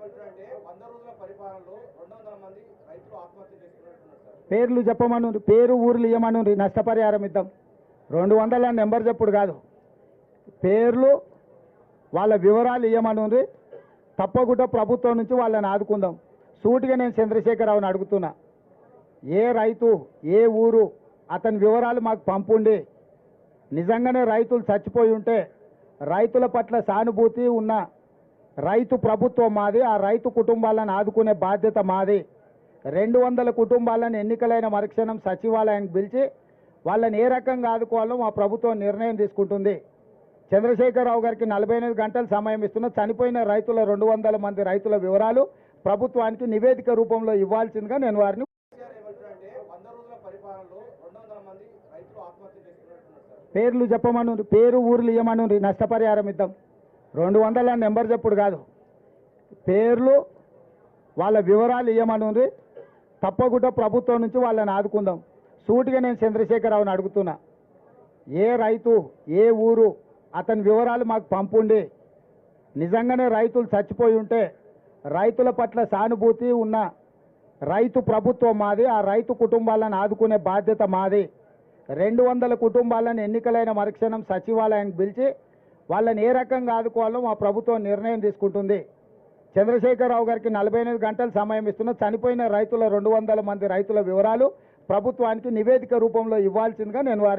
ఏమంటారంటే వంద రోజుల పరిపాలనలో రెండు వందల మంది రైతులు ఆత్మహత్య చేసుకున్నట్టున్నారు సార్. పేర్లు చెప్పమను పేరు ఊర్లు ఇవ్వమను నష్టపరిహారం ఇద్దాం. రెండు వందల నెంబర్ చెప్పుడు కాదు. పేర్లు వాళ్ళ వివరాలు ఇవ్వమను తప్పకుండా ప్రభుత్వం నుంచి వాళ్ళని ఆదుకుందాం. సూటిగా నేను చంద్రశేఖరరావుని అడుగుతున్నా. ఏ రైతు ఏ ఊరు అతని వివరాలు మాకు పంపుండి. నిజంగానే రైతులు చచ్చిపోయి ఉంటే రైతుల పట్ల సానుభూతి ఉన్న రైతు ప్రభుత్వం మాది ఆ రైతు కుటుంబాలను ఆదుకునే బాధ్యత మాది. రెండు వందల కుటుంబాలను ఎన్నికలైన మరుక్షణం సచివాలయానికి పిలిచి వాళ్ళని ఏ రకంగా ఆదుకోవాలో మా ప్రభుత్వం నిర్ణయం తీసుకుంటుంది. చంద్రశేఖరరావు గారికి నలభై ఎనిమిది గంటల సమయం ఇస్తున్న చనిపోయిన రైతుల రెండు వందల మంది రైతుల వివరాలు ప్రభుత్వానికి నివేదిక రూపంలో ఇవ్వాల్సిందిగా నేను వారిని పేర్లు చెప్పమను పేరు ఊర్లు ఇవ్వమను నష్టపరిహారం ఇద్దాం. రెండు వందల నెంబర్ చెప్పుడు కాదు. పేర్లు వాళ్ళ వివరాలు ఇవ్వమను తప్పకుండా ప్రభుత్వం నుంచి వాళ్ళని ఆదుకుందాం. సూటిగా నేను చంద్రశేఖరరావుని అడుగుతున్నా. ఏ రైతు ఏ ఊరు అతని వివరాలు మాకు పంపుండి. నిజంగానే రైతులు చచ్చిపోయి ఉంటే రైతుల పట్ల సానుభూతి ఉన్న రైతు ప్రభుత్వం మాది ఆ రైతు కుటుంబాలను ఆదుకునే బాధ్యత మాది. రెండు వందల కుటుంబాలను ఎన్నికలైన మరుక్షణం సచివాలయానికి పిలిచి వాళ్ళని ఏ రకంగా ఆదుకోవాలో మా ప్రభుత్వం నిర్ణయం తీసుకుంటుంది. చంద్రశేఖరరావు గారికి నలభై ఎనిమిది గంటలు సమయం ఇస్తున్న చనిపోయిన రైతుల రెండు వందల మంది రైతుల వివరాలు ప్రభుత్వానికి నివేదిక రూపంలో ఇవ్వాల్సిందిగా నేను వారిని